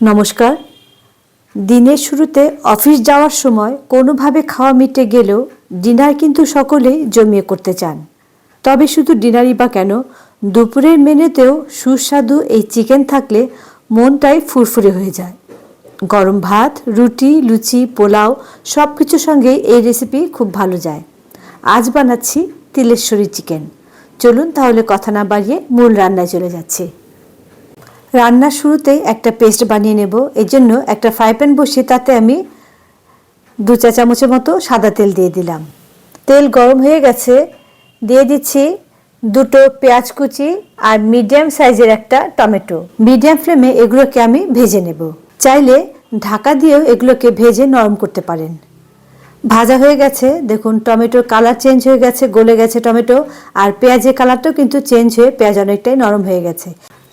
নমস্কার। দিনের শুরুতে অফিস যাওয়ার সময় কোনোভাবে খাওয়া মিটে গেলেও ডিনার কিন্তু সকলেই জমিয়ে করতে চান। তবে শুধু ডিনারই বা কেন, দুপুরের মেনুতেও সুস্বাদু এই চিকেন থাকলে মনটাই ফুরফুরে হয়ে যায়। গরম ভাত, রুটি, লুচি, পোলাও সব কিছুর সঙ্গে এই রেসিপি খুব ভালো যায়। আজ বানাচ্ছি তিলেশ্বরী চিকেন। চলুন তাহলে কথা না বাড়িয়ে মূল রান্নায় চলে যাচ্ছি। রান্নার শুরুতেই একটা পেস্ট বানিয়ে নেব। এই জন্য একটা ফ্রাই প্যান বসিয়ে তাতে আমি দু চা চামচের মতো সাদা তেল দিয়ে দিলাম। তেল গরম হয়ে গেছে। দিয়ে দিচ্ছি দুটো পেঁয়াজ কুচি আর মিডিয়াম সাইজের একটা টমেটো। মিডিয়াম ফ্লেমে এগুলোকে আমি ভেজে নেব। চাইলে ঢাকা দিয়েও এগুলোকে ভেজে নরম করতে পারেন। ভাজা হয়ে গেছে। দেখুন, টমেটোর কালার চেঞ্জ হয়ে গেছে, গলে গেছে টমেটো। আর পেঁয়াজের কালারটাও কিন্তু চেঞ্জ হয়ে, পেঁয়াজ অনেকটাই নরম হয়ে গেছে।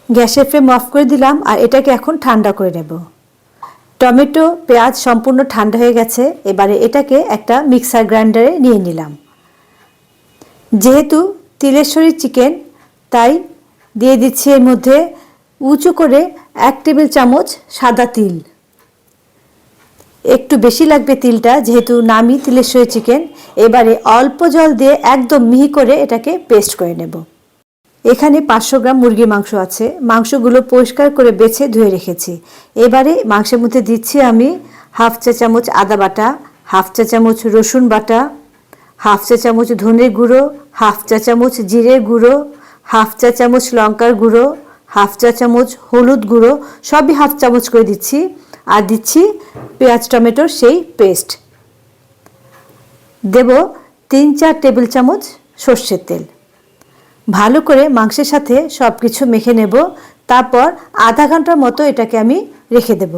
গ্যাসের ফ্লেম অফ করে দিলাম আর এটাকে এখন ঠান্ডা করে নেব। টমেটো, পেঁয়াজ সম্পূর্ণ ঠান্ডা হয়ে গেছে, এবারে এটাকে একটা মিক্সার গ্রাইন্ডারে নিয়ে নিলাম। যেহেতু তিলেশ্বরী চিকেন, তাই দিয়ে দিচ্ছি এর মধ্যে উঁচু করে এক টেবিল চামচ সাদা তিল। একটু বেশি লাগবে তিলটা, যেহেতু নামি তিলেশ্বরী চিকেন, এবারে অল্প জল দিয়ে একদম মিহি করে এটাকে পেস্ট করে নেব। এখানে পাঁচশো গ্রাম মুরগির মাংস আছে। মাংসগুলো পরিষ্কার করে বেছে ধুয়ে রেখেছি। এবারে মাংসের মধ্যে দিচ্ছি আমি হাফ চা চামচ আদা বাটা, হাফ চা চামচ রসুন বাটা, হাফ চা চামচ ধনের গুঁড়ো, হাফ চা চামচ জিরের গুঁড়ো, হাফ চা চামচ লঙ্কার গুঁড়ো, হাফ চা চামচ হলুদ গুঁড়ো, সবই হাফ চামচ করে দিচ্ছি। আর দিচ্ছি পেঁয়াজ, টমেটোর সেই পেস্ট। দেব তিন চার টেবিল চামচ সর্ষের তেল। ভালো করে মাংসের সাথে সব কিছু মেখে নেব, তারপর আধা ঘণ্টার মতো এটাকে আমি রেখে দেব।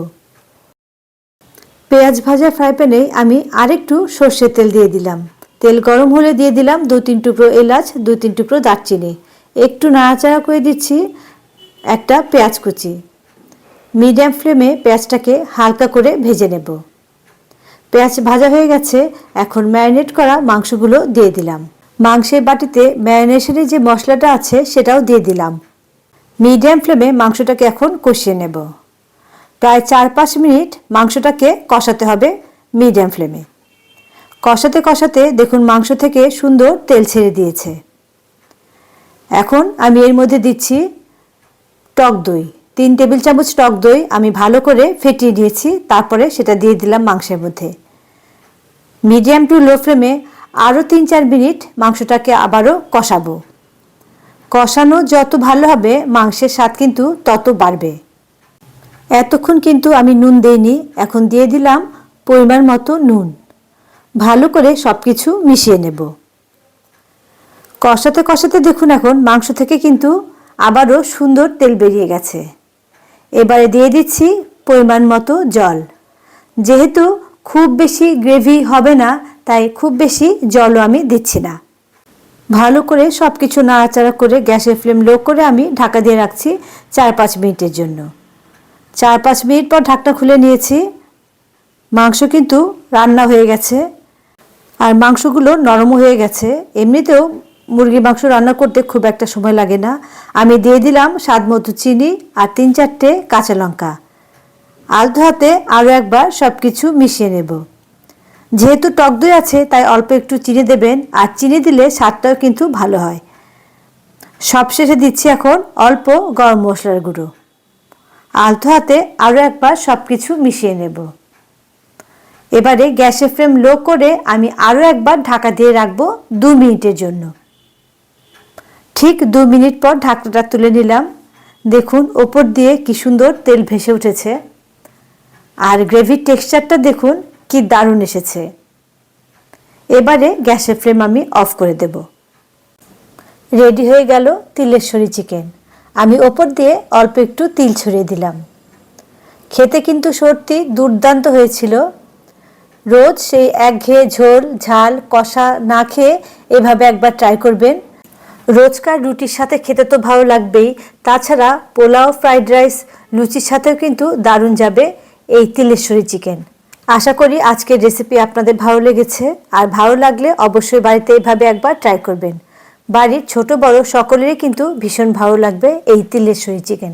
পেঁয়াজ ভাজা ফ্রাই প্যানে আমি আরেকটু সর্ষের তেল দিয়ে দিলাম। তেল গরম হলে দিয়ে দিলাম দু তিন টুকরো এলাচ দু তিন টুকরো দারচিনি। একটু নাড়াচাড়া করে দিচ্ছি একটা পেঁয়াজ কুচি। মিডিয়াম ফ্লেমে পেঁয়াজটাকে হালকা করে ভেজে নেব। পেঁয়াজ ভাজা হয়ে গেছে, এখন ম্যারিনেট করা মাংসগুলো দিয়ে দিলাম। মাংসের বাটিতে ম্যারিনেশনের যে মশলাটা আছে সেটাও দিয়ে দিলাম। মিডিয়াম ফ্লেমে মাংসটাকে এখন কষিয়ে নেব। প্রায় চার পাঁচ মিনিট মাংসটাকে কষাতে হবে মিডিয়াম ফ্লেমে। কষাতে কষাতে দেখুন মাংস থেকে সুন্দর তেল ছেড়ে দিয়েছে। এখন আমি এর মধ্যে দিচ্ছি টক দই। তিন টেবিল চামচ টক দই আমি ভালো করে ফেটিয়ে নিয়েছি, তারপরে সেটা দিয়ে দিলাম মাংসের মধ্যে। মিডিয়াম টু লো ফ্লেমে আরও তিন চার মিনিট মাংসটাকে আবারও কষাবো। কষানো যত ভালো হবে, মাংসের স্বাদ কিন্তু তত বাড়বে। এতক্ষণ কিন্তু আমি নুন দেইনি, এখন দিয়ে দিলাম পরিমাণ মতো নুন। ভালো করে সব কিছু মিশিয়ে নেব। কষাতে কষাতে দেখুন এখন মাংস থেকে কিন্তু আবারও সুন্দর তেল বেরিয়ে গেছে। এবারে দিয়ে দিচ্ছি পরিমাণ মতো জল। যেহেতু খুব বেশি গ্রেভি হবে না তাই খুব বেশি জলও আমি দিচ্ছি না। ভালো করে সব কিছু নাড়াচাড়া করে গ্যাসের ফ্লেম লো করে আমি ঢাকা দিয়ে রাখছি চার পাঁচ মিনিটের জন্য। চার পাঁচ মিনিট পর ঢাকটা খুলে নিয়েছি। মাংস কিন্তু রান্না হয়ে গেছে আর মাংসগুলো নরমও হয়ে গেছে। এমনিতেও মুরগির মাংস রান্না করতে খুব একটা সময় লাগে না। আমি দিয়ে দিলাম স্বাদ মতো চিনি আর তিন চারটে কাঁচা লঙ্কা। আলতো হাতে আরও একবার সব কিছু মিশিয়ে নেব। যেহেতু টক দই আছে, তাই অল্প একটু চিনি দেবেন, আর চিনি দিলে স্বাদটাও কিন্তু ভালো হয়। সবশেষে দিচ্ছি এখন অল্প গরম মশলার গুঁড়ো। আলতো হাতে আরও একবার সব কিছু মিশিয়ে নেব। এবারে গ্যাসের ফ্লেম লো করে আমি আরও একবার ঢাকা দিয়ে রাখব দু মিনিটের জন্য। ঠিক দু মিনিট পর ঢাকনাটা তুলে নিলাম। দেখুন, ওপর দিয়ে কি সুন্দর তেল ভেসে উঠেছে। আর গ্রেভির টেক্সচারটা দেখুন কি দারুণ এসেছে। এবারে গ্যাসের ফ্লেম আমি অফ করে দেব। রেডি হয়ে গেল তিলেশ্বরী চিকেন। আমি ওপর দিয়ে অল্প একটু তিল ছড়িয়ে দিলাম। খেতে কিন্তু সত্যি দুর্দান্ত হয়েছিল। রোজ সেই একঘেয়ে ঝোল, ঝাল, কষা না খেয়ে এভাবে একবার ট্রাই করবেন। রোজকার রুটির সাথে খেতে তো ভালো লাগবেই। তাছাড়া পোলাও ফ্রাইড রাইস লুচির সাথেও কিন্তু দারুণ যাবে এই তিলেশ্বরী চিকেন। আশা করি আজকের রেসিপি আপনাদের ভালো লেগেছে। আর ভালো লাগলে অবশ্যই বাড়িতে এইভাবে একবার ট্রাই করবেন। বাড়ির ছোট বড় সকলেরই কিন্তু ভীষণ ভালো লাগবে এই তিলের সই চিকেন